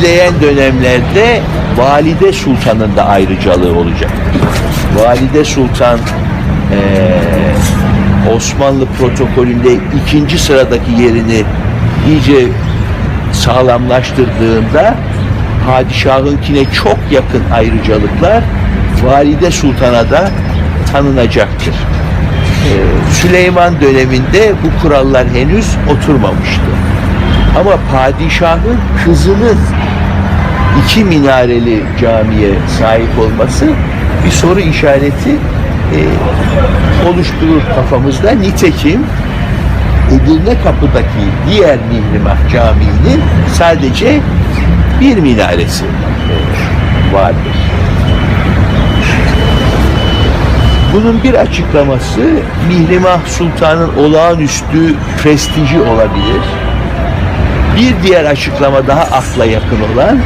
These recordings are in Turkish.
izleyen dönemlerde Valide Sultan'ın da ayrıcalığı olacak. Valide Sultan eee, Osmanlı protokolünde ikinci sıradaki yerini iyice sağlamlaştırdığında padişahınkine çok yakın ayrıcalıklar Valide Sultan'a da tanınacaktır. Ee, Süleyman döneminde bu kurallar henüz oturmamıştı. Ama padişahın kızının iki minareli camiye sahip olması bir soru işareti e, oluşturur kafamızda. Nitekim Edirne Kapı'daki diğer Mihrimah Camii'nin sadece bir minaresi e, vardır. Bunun bir açıklaması Mihrimah Sultan'ın olağanüstü prestiji olabilir. Bir diğer açıklama daha akla yakın olan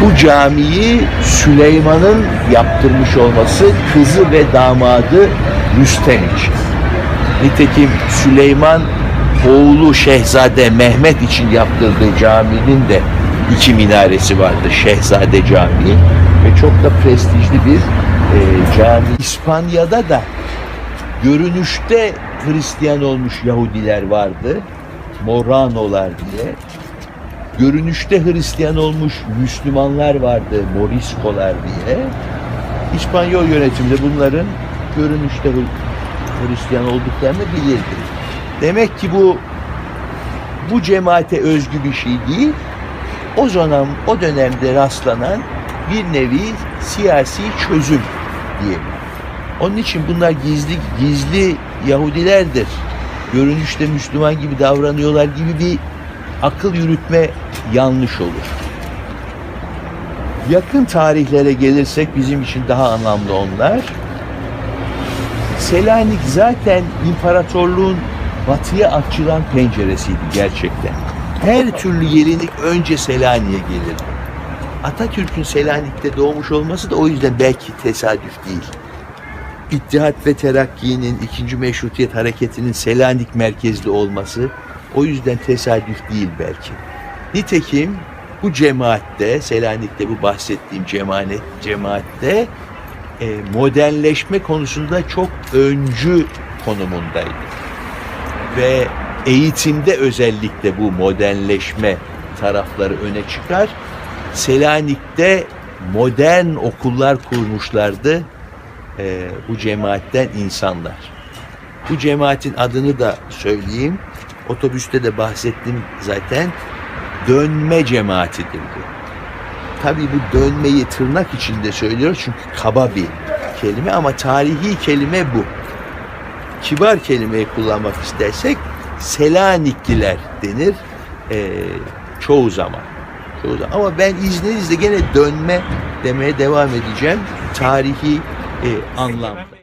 bu camiyi Süleyman'ın yaptırmış olması kızı ve damadı Rüstem için. Nitekim Süleyman oğlu Şehzade Mehmet için yaptırdığı caminin de iki minaresi vardı Şehzade Camii ve çok da prestijli bir e, cami. İspanya'da da görünüşte Hristiyan olmuş Yahudiler vardı. Moranolar diye. Görünüşte Hristiyan olmuş Müslümanlar vardı. Moriskolar diye. İspanyol yönetimde bunların görünüşte Hri- Hristiyan olduklarını bilirdi. Demek ki bu bu cemaate özgü bir şey değil. O zaman o dönemde rastlanan bir nevi siyasi çözüm diye. Onun için bunlar gizli gizli Yahudilerdir. Görünüşte Müslüman gibi davranıyorlar gibi bir akıl yürütme yanlış olur. Yakın tarihlere gelirsek bizim için daha anlamlı onlar. Selanik zaten imparatorluğun batıya açılan penceresiydi gerçekten. Her türlü yenilik önce Selanik'e gelirdi. Atatürk'ün Selanik'te doğmuş olması da o yüzden belki tesadüf değil. İttihat ve Terakki'nin ikinci meşrutiyet hareketinin Selanik merkezli olması o yüzden tesadüf değil belki. Nitekim bu cemaatte, Selanik'te bu bahsettiğim cemaat, cemaatte e, modernleşme konusunda çok öncü konumundaydı. Ve eğitimde özellikle bu modernleşme tarafları öne çıkar. Selanik'te modern okullar kurmuşlardı e, bu cemaatten insanlar. Bu cemaatin adını da söyleyeyim. Otobüste de bahsettim zaten. Dönme cemaatidir bu. Tabii bu dönmeyi tırnak içinde söylüyoruz çünkü kaba bir kelime ama tarihi kelime bu. Kibar kelimeyi kullanmak istersek Selanikliler denir e, çoğu zaman. Çoğu zaman. Ama ben izninizle gene dönme demeye devam edeceğim tarihi e, anlamda.